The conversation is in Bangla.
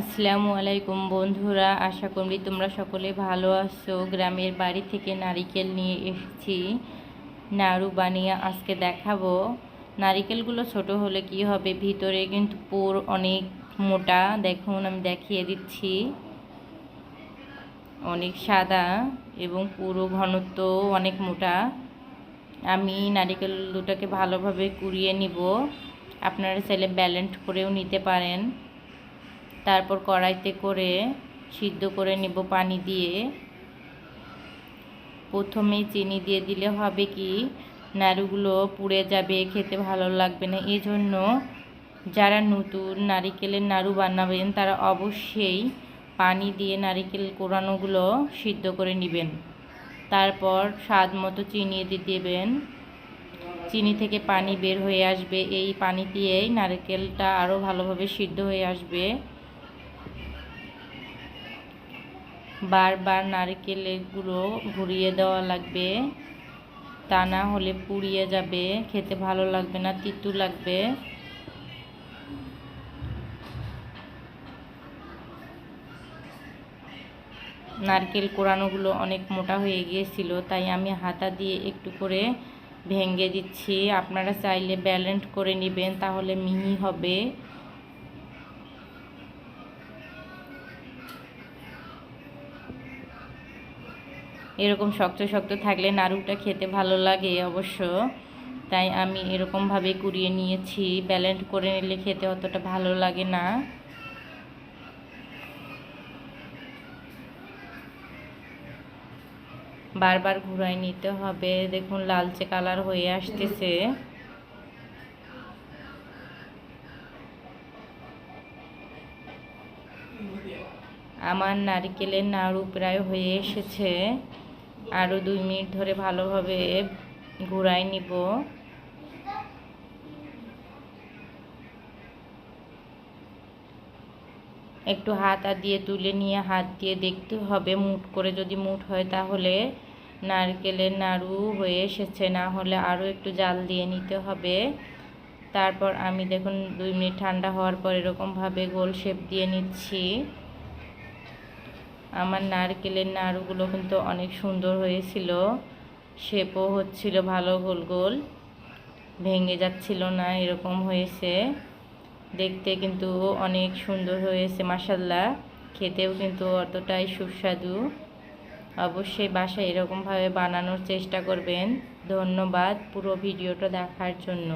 আসসালামু আলাইকুম বন্ধুরা, আশা করি তোমরা সকলে ভালো আছো। গ্রামের বাড়ি থেকে নারিকেল নিয়ে এসেছি, নাড়ু বানিয়ে আজকে দেখাবো। নারিকেলগুলো ছোট হলে কি হবে, ভিতরে কিন্তু পুর অনেক মোটা। দেখুন, আমি দেখিয়ে দিচ্ছি। অনেক সাদা এবং পুরো ঘনত্ব অনেক মোটা। আমি নারিকেল দুটাকে ভালোভাবে কুড়িয়ে নিব। আপনারা চাইলে ব্যালেন্স করেও নিতে পারেন। তারপর কড়াইতে করে সিদ্ধ করে নেব পানি দিয়ে। প্রথমেই চিনি দিয়ে দিলে হবে কি, নাড়ুগুলো পুড়ে যাবে, খেতে ভালো লাগবে না। এই জন্য যারা নতুন নারিকেলের নাড়ু বানাবেন, তারা অবশ্যই পানি দিয়ে নারিকেল কোরানোগুলো সিদ্ধ করে নেবেন। তারপর স্বাদ মতো চিনি দিয়ে দেবেন। চিনি থেকে পানি বের হয়ে আসবে। এই পানি দিয়েই নারকেলটা আরও ভালোভাবে সিদ্ধ হয়ে আসবে। বারবার নারকেলের গুঁড়ো ঘুরিয়ে দেওয়া লাগবে। তা না হলে পুড়িয়ে যাবে, খেতে ভালো লাগবে না, তিতু লাগবে। নারকেল কোরানোগুলো অনেক মোটা হয়ে গিয়েছিল, তাই আমি হাতা দিয়ে একটু করে ভেঙে দিচ্ছি। আপনারা চাইলে ব্যালেন্স করে নেবেন, তাহলে মিহি হবে। এরকম শক্ত শক্ত থাকলে নাড়ুটা খেতে ভালো লাগে অবশ্য। তাই আমি এরকমভাবে কুড়িয়ে নিয়েছি। ব্যালেন্স করে নিলে খেতে অতটা ভালো লাগে না। বারবার ঘুরাই নিতে হবে। দেখুন, লালচে কালার হয়ে আসতেছে। আমার নারিকেলের নাড়ু প্রায় হয়ে এসেছে। আরও দুই মিনিট ধরে ভালোভাবে ঘুরাই নিব। একটু হাত আর দিয়ে তুলে নিয়ে হাত দিয়ে দেখতে হবে, মুট করে যদি মুট হয় তাহলে নারকেলের নাড়ু হয়ে এসেছে, না হলে আরও একটু জাল দিয়ে নিতে হবে। তারপর আমি দেখুন দুই মিনিট ঠান্ডা হওয়ার পর এরকমভাবে গোল শেপ দিয়ে নিচ্ছি। আমার নারকেলের নাড়ুগুলো কিন্তু অনেক সুন্দর হয়েছিল। শেপও হচ্ছিল ভালো গোল গোল ভেঙে যাচ্ছিল না, এরকম হয়েছে। দেখতে কিন্তু অনেক সুন্দর হয়েছে মাসাল্লাহ খেতেও কিন্তু অতটাই সুস্বাদু। অবশ্যই বাসায় এরকমভাবে বানানোর চেষ্টা করবেন। ধন্যবাদ পুরো ভিডিওটা দেখার জন্য।